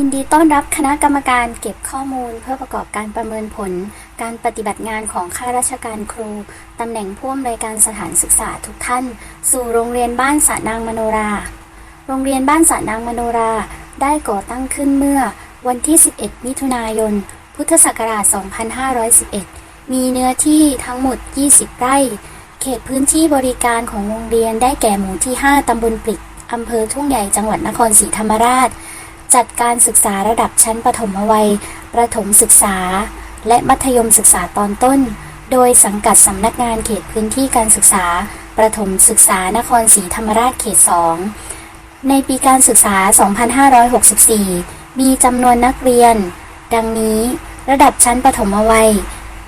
ยินดีต้อนรับคณะกรรมการเก็บข้อมูลเพื่อประกอบการประเมินผล การปฏิบัติงานของข้าราชการครู ตำแหน่งผู้อำนวยการสถานศึกษาทุกท่าน สู่โรงเรียนบ้านสระนางมโนรา โรงเรียนบ้านสระนางมโนรา ได้ก่อตั้งขึ้นเมื่อวันที่ 11 มิถุนายน พุทธศักราช 2511 มีเนื้อที่ทั้งหมด 20 ไร่ เขตพื้นที่บริการของโรงเรียนได้แก่หมู่ที่ 5 ตำบลปลิกอำเภอทุ่งใหญ่จังหวัดนครศรีธรรมราช จัดการศึกษาระดับชั้นประถมวัย ประถมศึกษา และมัธยมศึกษาตอนต้น โดยสังกัดสำนักงานเขตพื้นที่การศึกษา ประถมศึกษานครศรีธรรมราชเขต 2 ในปีการศึกษา 2564 มีจำนวนนักเรียน ดังนี้ ระดับชั้นประถมวัย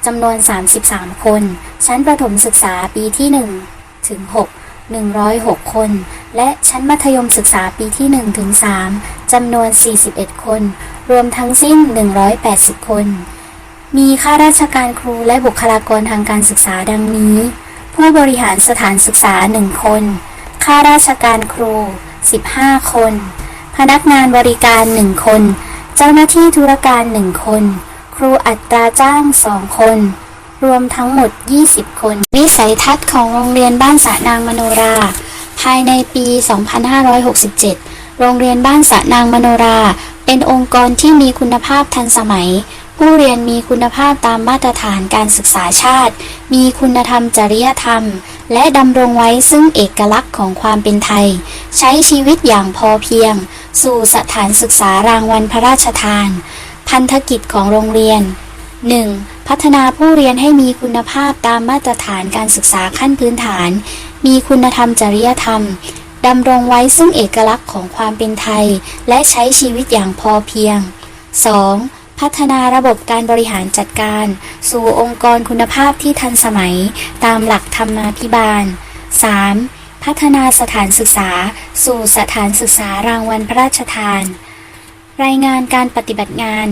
จำนวน 33 คน ชั้นประถมศึกษาปีที่ 1 ถึง 6 106 คน และชั้นมัธยมศึกษาปีที่1ถึง3จำนวน 41 คน รวมทั้งสิ้น 180 คน มีข้าราชการครูและบุคลากรทางการศึกษาดังนี้ ผู้บริหารสถานศึกษา 1 คน ข้าราชการครู 15 คน พนักงานบริการ 1 คน เจ้าหน้าที่ธุรการ 1 คน ครูอัตราจ้าง 2 คน รวมทั้งหมด 20 คน วิสัยทัศน์ของโรงเรียนบ้านสะนางมโนรา ภายในปี 2567 โรงเรียนบ้านสะนางมโนรา เป็นองค์กรที่มีคุณภาพทันสมัย ผู้เรียนมีคุณภาพตามมาตรฐานการศึกษาชาติ มีคุณธรรมจริยธรรม และดำรงไว้ซึ่งเอกลักษณ์ของความเป็นไทย ใช้ชีวิตอย่างพอเพียง สู่สถานศึกษารางวัลพระราชทาน พันธกิจของโรงเรียน 1. พัฒนาผู้เรียนให้มีคุณภาพตามมาตรฐานการศึกษาขั้นพื้นฐาน มีคุณธรรมจริยธรรมดำรงไว้ซึ่งเอกลักษณ์ของความเป็นไทย และใช้ชีวิตอย่างพอเพียง 2. พัฒนาระบบการบริหารจัดการ สู่องค์กรคุณภาพที่ทันสมัย ตามหลักธรรมาภิบาล 3. พัฒนาสถานศึกษา สู่สถานศึกษารางวัลพระราชทาน รายงานการปฏิบัติงาน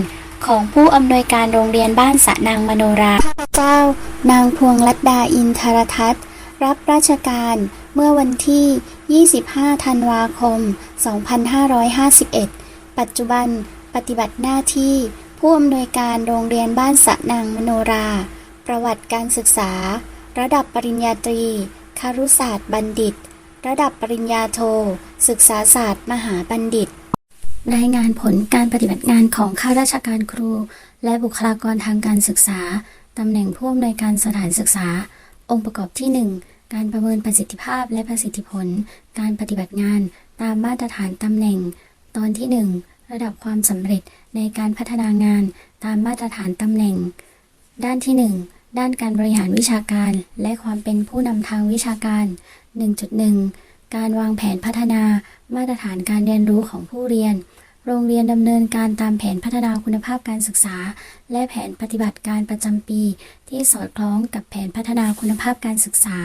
ของผู้อำนวยการโรงเรียนบ้านสะนางมโนราข้าพเจ้า นางพวงลัดดาอินทรทัศน์ รับราชการเมื่อวันที่ 25 ธันวาคม 2551 ปัจจุบันปฏิบัติหน้าที่ผู้อำนวยการโรงเรียนบ้านสะนางมโนรา ประวัติการศึกษา ระดับปริญญาตรีคารุศาสตร์บัณฑิต ระดับปริญญาโท ศึกษาศาสตร์มหาบัณฑิต รายงานผลการปฏิบัติงานของข้าราชการครู และบุคลากรทางการศึกษา ตำแหน่งผู้อำนวยการสถานศึกษา องค์ประกอบที่ 1 การประเมินประสิทธิภาพและประสิทธิผล การปฏิบัติงานตามมาตรฐานตำแหน่ง ตอนที่ 1 ระดับความสำเร็จในการพัฒนางานตามมาตรฐานตำแหน่ง ด้านที่ 1 ด้านการบริหารวิชาการ และความเป็นผู้นำทางวิชาการ 1.1 การวางแผนพัฒนามาตรฐานการเรียนรู้ของผู้เรียน โรงเรียนดำเนินการตามแผนพัฒนาคุณภาพการศึกษา และแผนปฏิบัติการประจำปี ที่สอดคล้องกับแผนพัฒนาคุณภาพการศึกษา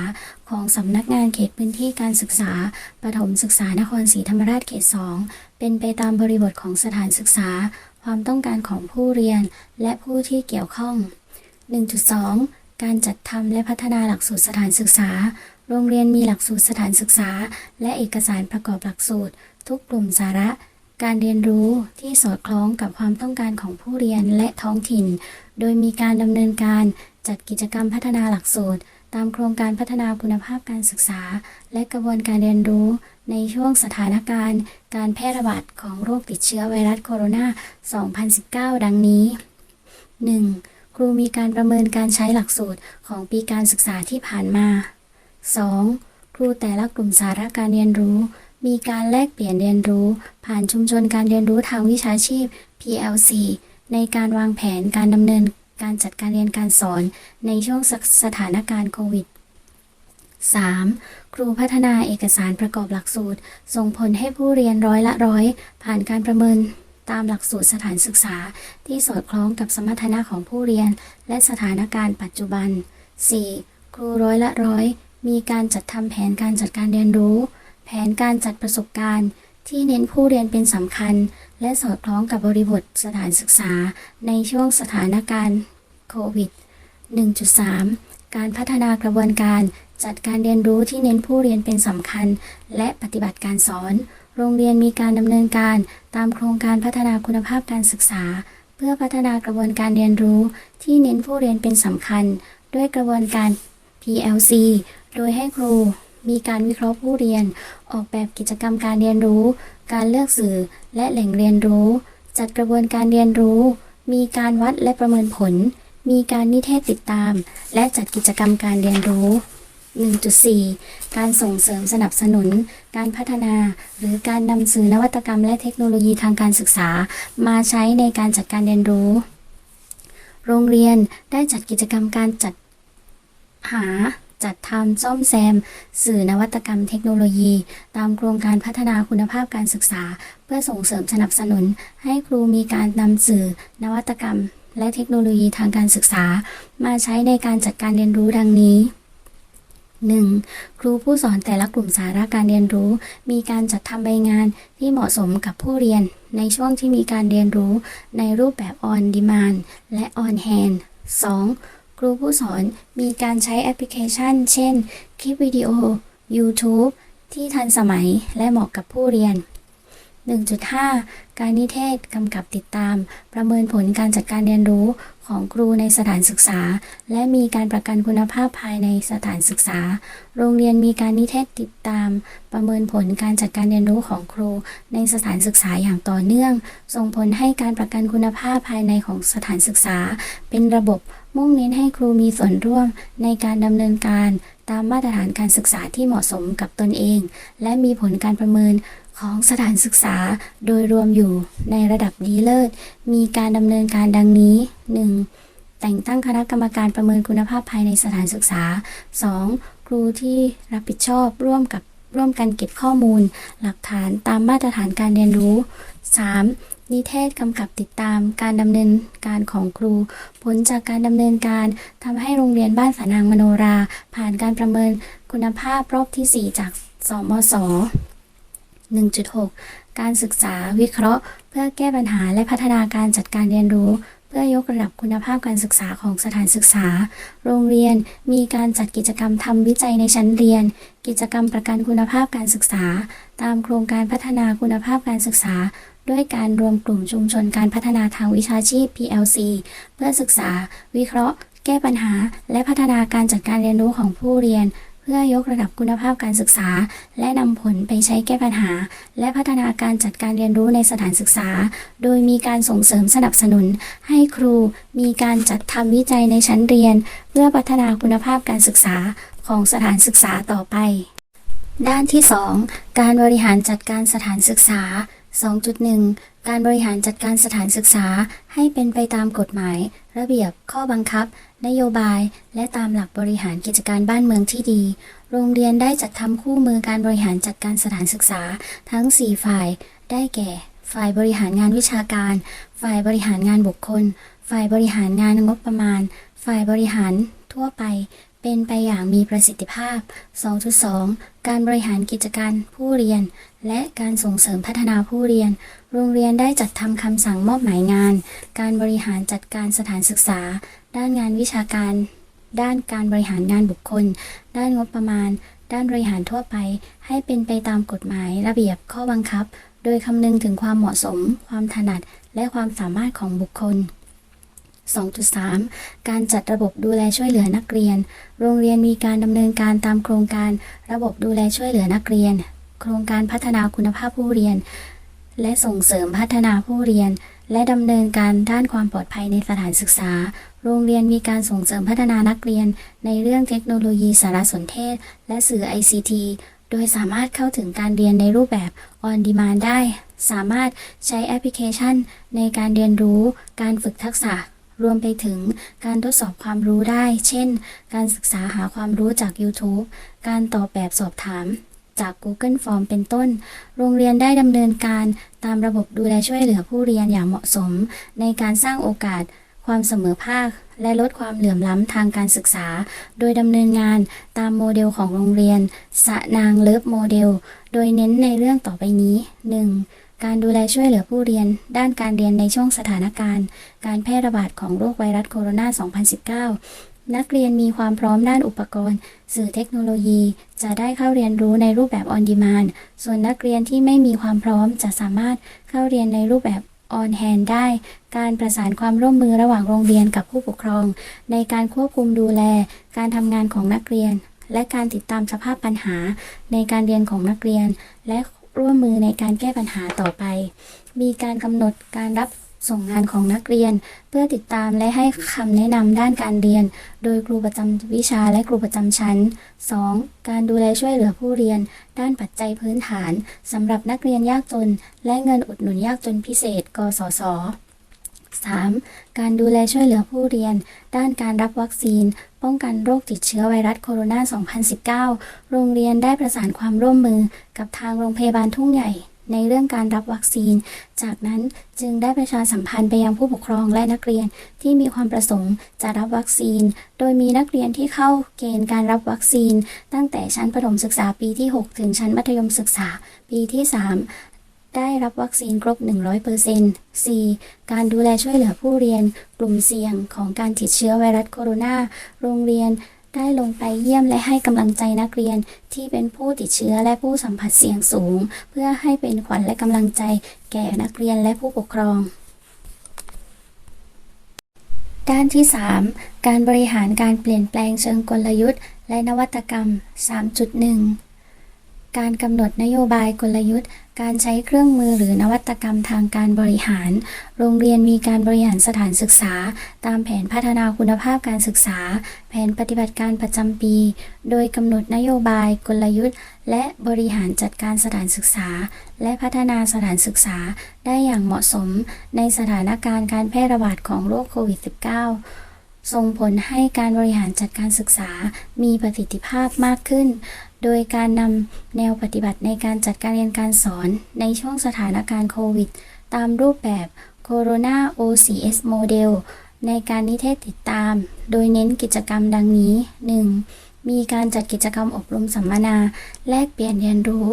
ของสำนักงานเขตพื้นที่การศึกษาประถมศึกษานครศรีธรรมราชเขต 2 เป็นไปตามบริบทของสถานศึกษา ความต้องการของผู้เรียน และผู้ที่เกี่ยวข้อง 1.2 การจัดทำและพัฒนาหลักสูตรสถานศึกษาโรงเรียนมีหลักสูตรสถานศึกษา และเอกสารประกอบหลักสูตร ทุกกลุ่มสาระ การเรียนรู้ที่สอดคล้องกับความต้องการของผู้เรียนและท้องถิ่น โดยมีการดำเนินการจัดกิจกรรมพัฒนาหลักสูตร ตามโครงการพัฒนาคุณภาพการศึกษา และกระบวนการเรียนรู้ ในช่วงสถานการณ์ การแพร่ระบาดของโรคติดเชื้อไวรัสโคโรนา 2019 ดังนี้ 1. ครูมีการประเมินการใช้หลักสูตรของปีการศึกษาที่ผ่านมา 2. ครูแต่ละกลุ่มสาระการเรียนรู้ มีการแลกเปลี่ยนเรียนรู้ ผ่านชุมชนการเรียนรู้ทางวิชาชีพ PLC ในการวางแผนการดำเนินการจัดการเรียนการสอนในช่วงสถานการณ์โควิด 3. ครูพัฒนาเอกสารประกอบหลักสูตร ส่งผลให้ผู้เรียนร้อยละร้อย ผ่านการประเมินตามหลักสูตรสถานศึกษา ที่สอดคล้องกับสมรรถนะของผู้เรียน และสถานการณ์ปัจจุบัน 4. ครูร้อยละร้อย มีการจัดทำแผนการจัดการเรียนรู้ แผนการจัดประสบการณ์ ที่เน้นผู้เรียนเป็นสำคัญ และสอดคล้องกับบริบทสถานศึกษาในช่วงสถานการณ์โควิด 1.3 การพัฒนากระบวนการจัดการเรียนรู้ที่เน้นผู้เรียนเป็นสำคัญ และปฏิบัติการสอน โรงเรียนมีการดำเนินการตามโครงการพัฒนาคุณภาพการศึกษา เพื่อพัฒนากระบวนการเรียนรู้ที่เน้นผู้เรียนเป็นสำคัญ ด้วยกระบวนการ PLC โดยให้ครูมีการวิเคราะห์ผู้เรียน ออกแบบกิจกรรมการเรียนรู้ การเลือกสื่อและแหล่งเรียนรู้ จัดกระบวนการเรียนรู้ มีการวัดและประเมินผล มีการนิเทศติดตาม และจัดกิจกรรมการเรียนรู้ 1.4 การส่งเสริมสนับสนุน การพัฒนา หรือการนำสื่อนวัตกรรมและเทคโนโลยีทางการศึกษา มาใช้ในการจัดการเรียนรู้ โรงเรียนได้จัดกิจกรรมการจัดหา จัดทำซ่อมแซม สื่อนวัตกรรมเทคโนโลยี ตามโครงการพัฒนาคุณภาพการศึกษา เพื่อส่งเสริมสนับสนุน ให้ครูมีการนำสื่อนวัตกรรม และเทคโนโลยีทางการศึกษา มาใช้ในการจัดการเรียนรู้ดังนี้ 1. ครูผู้สอนแต่ละกลุ่มสาระการเรียนรู้ มีการจัดทำใบงานที่เหมาะสมกับผู้เรียน ในช่วงที่มีการเรียนรู้ในรูปแบบ on demand และ on hand 2. ครูผู้สอนมีการใช้แอปพลิเคชัน เช่น คลิปวิดีโอ YouTube ที่ทันสมัยและเหมาะกับผู้เรียน 1.5 การนิเทศกำกับติดตาม ประเมินผลการจัดการเรียนรู้ของครูในสถานศึกษา และมีการประกันคุณภาพภายในสถานศึกษา โรงเรียนมีการนิเทศติดตาม ประเมินผลการจัดการเรียนรู้ของครูในสถานศึกษาอย่างต่อเนื่อง ส่งผลให้การประกันคุณภาพภายในของสถานศึกษา เป็นระบบ มุ่งเน้นให้ครูมีส่วนร่วมในการดำเนินการตามมาตรฐานการศึกษาที่เหมาะสมกับตนเอง และมีผลการประเมินของสถานศึกษาโดยรวมอยู่ในระดับดีเลิศ มีการดำเนินการดังนี้ 1. แต่งตั้งคณะกรรมการประเมินคุณภาพภายในสถานศึกษา 2. ครูที่รับผิดชอบร่วมกับร่วมกันเก็บข้อมูล หลักฐานตามมาตรฐานการเรียนรู้ 3. นิเทศกำกับติดตามการดำเนินการของครู ผลจากการดำเนินการทำให้โรงเรียนบ้านสานางมโนรา ผ่านการประเมินคุณภาพรอบที่ 4 จากสมศ1.6 การศึกษาวิเคราะห์ เพื่อแก้ปัญหาและพัฒนาการจัดการเรียนรู้ เพื่อยกระดับคุณภาพการศึกษาของสถานศึกษา โรงเรียนมีการจัดกิจกรรมทำวิจัยในชั้นเรียน กิจกรรมประกันคุณภาพการศึกษา ตามโครงการพัฒนาคุณภาพการศึกษา ด้วยการรวมกลุ่มชุมชนการพัฒนาทางวิชาชีพ PLC เพื่อศึกษา วิเคราะห์ แก้ปัญหา และพัฒนาการจัดการเรียนรู้ของผู้เรียน เพื่อยกระดับคุณภาพการศึกษา และนำผลไปใช้แก้ปัญหา และพัฒนาการจัดการเรียนรู้ในสถานศึกษา โดยมีการส่งเสริมสนับสนุน ให้ครูมีการจัดทำวิจัยในชั้นเรียน เพื่อพัฒนาคุณภาพการศึกษาของสถานศึกษาต่อไป ด้านที่ 2 การบริหารจัดการสถานศึกษา 2.1 การบริหารจัดการสถานศึกษาให้เป็นไปตามกฎหมาย ระเบียบ ข้อบังคับ นโยบาย และตามหลักบริหารกิจการบ้านเมืองที่ดี โรงเรียนได้จัดทำคู่มือการบริหารจัดการสถานศึกษา ทั้ง 4 ฝ่าย ได้แก่ ฝ่ายบริหารงานวิชาการ ฝ่ายบริหารงานบุคคล ฝ่ายบริหารงานงบประมาณ ฝ่ายบริหารทั่วไป เป็นไปอย่างมีประสิทธิภาพ 2.2 การบริหารกิจการผู้เรียน และการส่งเสริมพัฒนาผู้เรียน โรงเรียนได้จัดทำคำสั่งมอบหมายงาน การบริหารจัดการสถานศึกษา ด้านงานวิชาการ ด้านการบริหารงานบุคคล ด้านงบประมาณ ด้านบริหารทั่วไป ให้เป็นไปตามกฎหมายระเบียบข้อบังคับ โดยคำนึงถึงความเหมาะสม ความถนัด และความสามารถของบุคคล 2.3 การจัดระบบดูแลช่วยเหลือนักเรียน โรงเรียนมีการดำเนินการตามโครงการระบบดูแลช่วยเหลือนักเรียน โครงการพัฒนาคุณภาพผู้เรียน และส่งเสริมพัฒนาผู้เรียน และดำเนินการด้านความปลอดภัยในสถานศึกษา โรงเรียนมีการส่งเสริมพัฒนานักเรียน ในเรื่องเทคโนโลยีสารสนเทศ และสื่อ ICT โดยสามารถเข้าถึงการเรียนในรูปแบบ on demand ได้ สามารถใช้แอปพลิเคชันในการเรียนรู้ การฝึกทักษะ รวมไปถึงการทดสอบความรู้ได้ เช่น การศึกษาหาความรู้จาก YouTube การตอบแบบสอบถามจาก Google Form เป็นต้น โรงเรียนได้ดำเนินการตามระบบดูแลช่วยเหลือผู้เรียนอย่างเหมาะสม ในการสร้างโอกาส ความเสมอภาค และลดความเหลื่อมล้ำทางการศึกษา โดยดำเนินงานตามโมเดลของโรงเรียน สะนางเลิฟโมเดล โดยเน้นในเรื่องต่อไปนี้ 1. การดูแลช่วยเหลือผู้เรียน ด้านการเรียนในช่วงสถานการณ์ การแพร่ระบาดของโรคไวรัสโคโรนา 2019 นักเรียนมีความพร้อมด้านอุปกรณ์ สื่อเทคโนโลยี จะได้เข้าเรียนรู้ในรูปแบบ on demand ส่วนนักเรียนที่ไม่มีความพร้อมจะสามารถเข้าเรียนในรูปแบบ on hand ได้ การประสานความร่วมมือระหว่างโรงเรียนกับผู้ปกครอง ในการควบคุมดูแล การทำงานของนักเรียน และการติดตามสภาพปัญหาในการเรียนของนักเรียน และ ร่วมมือในการแก้ปัญหาต่อไป มีการกำหนดการรับส่งงานของนักเรียน เพื่อติดตามและให้คำแนะนำด้านการเรียน โดยครูประจำวิชาและครูประจำชั้น 2. การดูแลช่วยเหลือผู้เรียน ด้านปัจจัยพื้นฐานสำหรับนักเรียนยากจน และเงินอุดหนุนยากจนพิเศษ กสศ 3. การดูแลช่วยเหลือผู้เรียน ด้านการรับวัคซีน ป้องกันโรคติดเชื้อไวรัสโคโรนา 2019 โรงเรียนได้ประสานความร่วมมือกับทางโรงพยาบาลทุ่งใหญ่ ในเรื่องการรับวัคซีน จากนั้นจึงได้ประชาสัมพันธ์ไปยังผู้ปกครองและนักเรียนที่มีความประสงค์จะรับวัคซีน โดยมีนักเรียนที่เข้าเกณฑ์การรับวัคซีน ตั้งแต่ชั้นประถมศึกษาปีที่ 6 ถึงชั้นมัธยมศึกษาปีที่ 3 ได้รับวัคซีนครบ 100% 4. การดูแลช่วยเหลือผู้เรียน กลุ่มเสี่ยงของการติดเชื้อไวรัสโคโรนา โรงเรียนได้ลงไปเยี่ยมและให้กำลังใจนักเรียนที่เป็นผู้ติดเชื้อและผู้สัมผัสเสี่ยงสูง เพื่อให้เป็นขวัญและกำลังใจแก่นักเรียนและผู้ปกครอง ด้านที่ 3 การบริหารการเปลี่ยนแปลงเชิงกลยุทธ์ และนวัตกรรม 3.1 การกำหนดนโยบายกลยุทธ์ การใช้เครื่องมือหรือนวัตกรรมทางการบริหาร โรงเรียนมีการบริหารสถานศึกษา ตามแผนพัฒนาคุณภาพการศึกษา แผนปฏิบัติการประจำปี โดยกำหนดนโยบายกลยุทธ์ และบริหารจัดการสถานศึกษา และพัฒนาสถานศึกษาได้อย่างเหมาะสม ในสถานการณ์การแพร่ระบาดของโรคโควิด -19 ส่งผลให้การบริหารจัดการศึกษามีประสิทธิภาพมากขึ้น โดยการนำแนวปฏิบัติในการจัดการเรียนการสอนในช่วงสถานการณ์โควิด ตามรูปแบบ Corona OCS Model ในการนิเทศติดตาม โดยเน้นกิจกรรมดังนี้ 1. มีการจัดกิจกรรมอบรมสัมมนา แลกเปลี่ยนเรียนรู้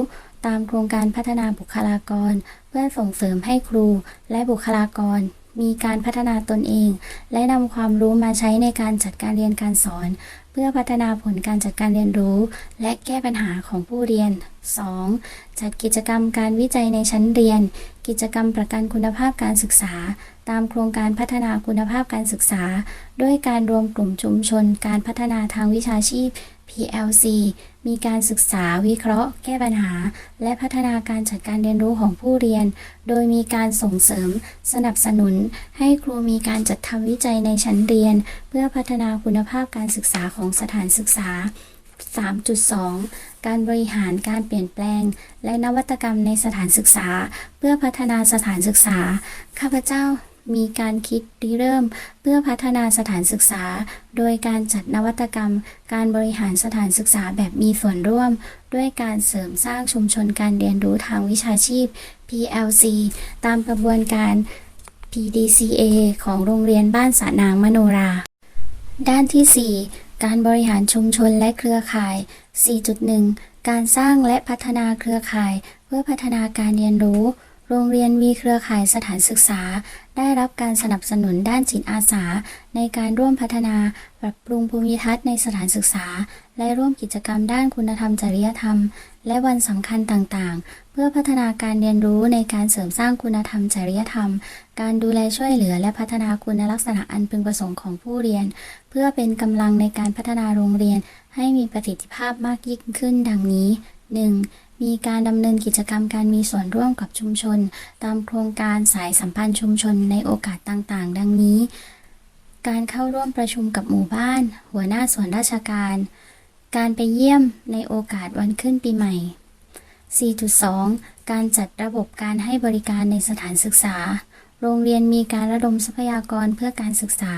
ตามโครงการพัฒนาบุคลากร เพื่อส่งเสริมให้ครูและบุคลากร มีการพัฒนาตนเอง และนำความรู้มาใช้ในการจัดการเรียนการสอน เพื่อพัฒนาผลการจัดการเรียนรู้ และแก้ปัญหาของผู้เรียน 2. จัดกิจกรรมการวิจัยในชั้นเรียน กิจกรรมประกันคุณภาพการศึกษา ตามโครงการพัฒนาคุณภาพการศึกษา ด้วยการรวมกลุ่มชุมชน การพัฒนาทางวิชาชีพ PLC มีการศึกษาวิเคราะห์ แก้ปัญหา และพัฒนาการจัดการเรียนรู้ของผู้เรียน โดยมีการส่งเสริม สนับสนุน ให้ครูมีการจัดทำวิจัยในชั้นเรียน เพื่อพัฒนาคุณภาพการศึกษาของสถานศึกษา 3.2 การบริหารการเปลี่ยนแปลง และนวัตกรรมในสถานศึกษา เพื่อพัฒนาสถานศึกษา ข้าพเจ้า มีการคิดริเริ่ม เพื่อพัฒนาสถานศึกษา โดยการจัดนวัตกรรม การบริหารสถานศึกษาแบบมีส่วนร่วม ด้วยการเสริมสร้างชุมชนการเรียนรู้ทางวิชาชีพ PLC ตามกระบวนการ PDCA ของโรงเรียนบ้านสานางมโนรา ด้านที่ 4 การบริหารชุมชนและเครือข่าย 4.1 การสร้างและพัฒนาเครือข่าย เพื่อพัฒนาการเรียนรู้ โรงเรียนมีเครือข่ายสถานศึกษา ได้รับการสนับสนุนด้านจิตอาสา ในการร่วมพัฒนา ปรับปรุงภูมิทัศน์ในสถานศึกษา และร่วมกิจกรรมด้านคุณธรรมจริยธรรม และวันสำคัญต่างๆ เพื่อพัฒนาการเรียนรู้ในการเสริมสร้างคุณธรรมจริยธรรม การดูแลช่วยเหลือและพัฒนาคุณลักษณะอันพึงประสงค์ของผู้เรียน เพื่อเป็นกำลังในการพัฒนาโรงเรียน ให้มีประสิทธิภาพมากยิ่งขึ้นดังนี้ 1. มีการดำเนินกิจกรรมการมีส่วนร่วมกับชุมชน ตามโครงการสายสัมพันธ์ชุมชนในโอกาสต่างๆ ดังนี้ การเข้าร่วมประชุมกับหมู่บ้าน หัวหน้าส่วนราชการ การไปเยี่ยมในโอกาสวันขึ้นปีใหม่ 4.2 การจัดระบบการให้บริการในสถานศึกษา โรงเรียนมีการระดมทรัพยากรเพื่อการศึกษา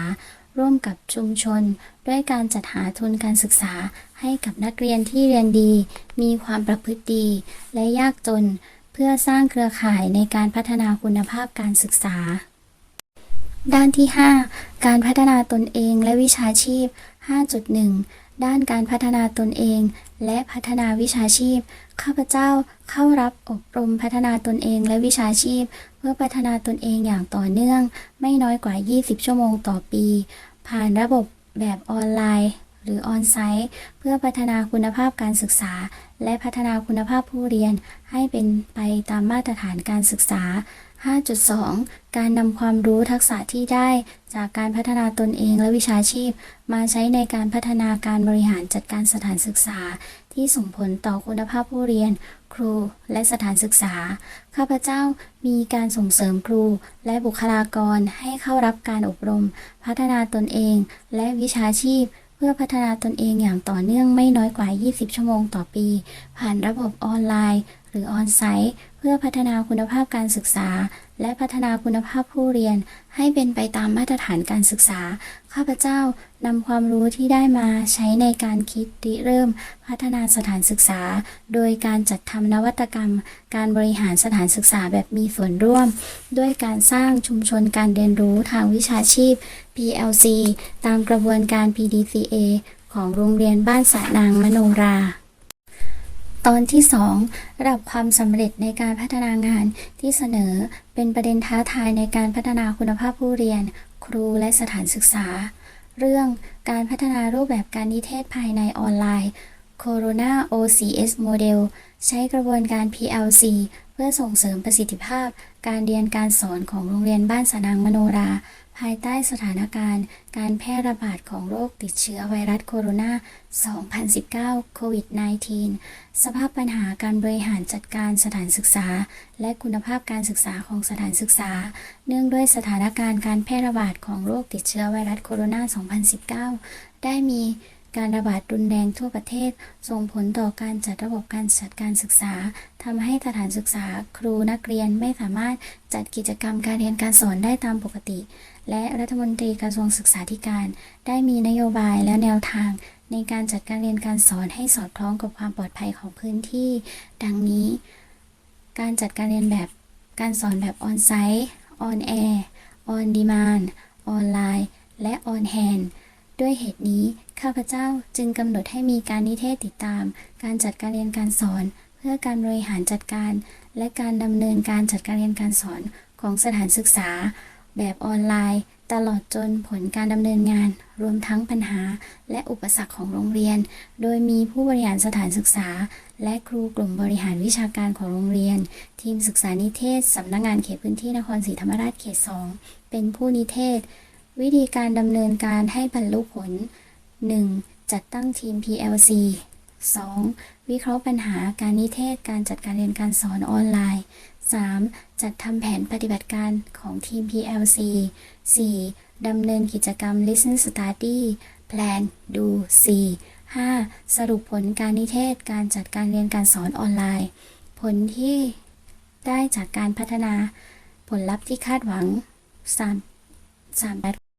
ร่วมกับชุมชน ด้วยการจัดหาทุนการศึกษาให้กับนักเรียนที่เรียนดี มีความประพฤติดี และยากจน เพื่อสร้างเครือข่ายในการพัฒนาคุณภาพการศึกษา ด้านที่ 5 การพัฒนาตนเองและวิชาชีพ 5.1 ด้านการพัฒนาตนเอง และพัฒนาวิชาชีพ ข้าพเจ้าเข้ารับอบรมพัฒนาตนเองและวิชาชีพ เพื่อพัฒนาตนเองอย่างต่อเนื่อง ไม่น้อยกว่า 20 ชั่วโมงต่อปี ผ่านระบบแบบออนไลน์ หรือออนไซต์ เพื่อพัฒนาคุณภาพการศึกษา และพัฒนาคุณภาพผู้เรียน ให้เป็นไปตามมาตรฐานการศึกษา 5.2 การนำความรู้ทักษะที่ได้จากการพัฒนาตนเองและวิชาชีพ มาใช้ในการพัฒนาการบริหารจัดการสถานศึกษา ที่ส่งผลต่อคุณภาพผู้เรียน ครูและสถานศึกษา ข้าพเจ้ามีการส่งเสริมครูและบุคลากรให้เข้ารับการอบรม พัฒนาตนเองและวิชาชีพเพื่อพัฒนาตนเองอย่างต่อเนื่องไม่น้อยกว่า 20 ชั่วโมงต่อปี ผ่านระบบออนไลน์ หรือออนไซต์เพื่อพัฒนาคุณภาพการศึกษา และพัฒนาคุณภาพผู้เรียน ให้เป็นไปตามมาตรฐานการศึกษา ข้าพเจ้านำความรู้ที่ได้มาใช้ในการคิดริเริ่ม พัฒนาสถานศึกษา โดยการจัดทำนวัตกรรม การบริหารสถานศึกษาแบบมีส่วนร่วม ด้วยการสร้างชุมชนการเรียนรู้ทางวิชาชีพ PLC ตามกระบวนการ PDCA ของโรงเรียนบ้านสะนางมโนรา ตอนที่ 2 ระดับความสำเร็จในการพัฒนางานที่เสนอเป็นประเด็นท้าทายในการพัฒนาคุณภาพผู้เรียน ครูและสถานศึกษา เรื่องการพัฒนารูปแบบการนิเทศภายในออนไลน์ Corona OCS Model ใช้กระบวนการ PLC เพื่อส่งเสริมประสิทธิภาพ การเรียนการสอนของโรงเรียนบ้านสะนางมโนรา ภายใต้สถานการณ์การแพร่ระบาดของโรคติดเชื้อไวรัสโคโรนา 2019 โควิด -19 สภาพปัญหาการบริหารจัดการสถานศึกษา และคุณภาพการศึกษาของสถานศึกษา เนื่องด้วยสถานการณ์การแพร่ระบาดของโรคติดเชื้อไวรัสโคโรนา 2019 ได้มีการระบาดรุนแรงทั่วประเทศ ส่งผลต่อการจัดระบบการจัดการศึกษาทำให้สถานศึกษา ครูนักเรียนไม่สามารถจัดกิจกรรมการเรียนการสอนได้ตามปกติ และรัฐมนตรีกระทรวงศึกษาธิการ ได้มีนโยบายและแนวทาง ในการจัดการเรียนการสอนให้สอดคล้องกับความปลอดภัยของพื้นที่ ดังนี้ การจัดการเรียนแบบการสอนแบบออนไซต์ออนแอร์ออนดีมานออนไลน์ และออนแฮนด์ด้วยเหตุนี้ ข้าพเจ้าจึงกำหนดให้มีการนิเทศติดตาม การจัดการเรียนการสอน เพื่อการบริหารจัดการ และการดำเนินการจัดการเรียนการสอนของสถานศึกษา แบบออนไลน์ ตลอดจนผลการดำเนินงาน รวมทั้งปัญหาและอุปสรรคของโรงเรียน โดยมีผู้บริหารสถานศึกษา และครูกลุ่มบริหารวิชาการของโรงเรียน ทีมศึกษานิเทศสำนักงานเขตพื้นที่นครศรีธรรมราชเขต 2 เป็นผู้นิเทศ วิธีการดำเนินการให้บรรลุผล 1. จัดตั้งทีม PLC 2. วิเคราะห์ปัญหาการนิเทศการจัดการเรียนการสอนออนไลน์ 3. จัดทำแผนปฏิบัติการของทีม PLC 4. ดำเนินกิจกรรม Listen Study Plan Do 4. 5. สรุปผลการนิเทศการจัดการเรียนการสอนออนไลน์ ผลที่ได้จากการพัฒนา ผลลัพธ์ที่คาดหวัง3 3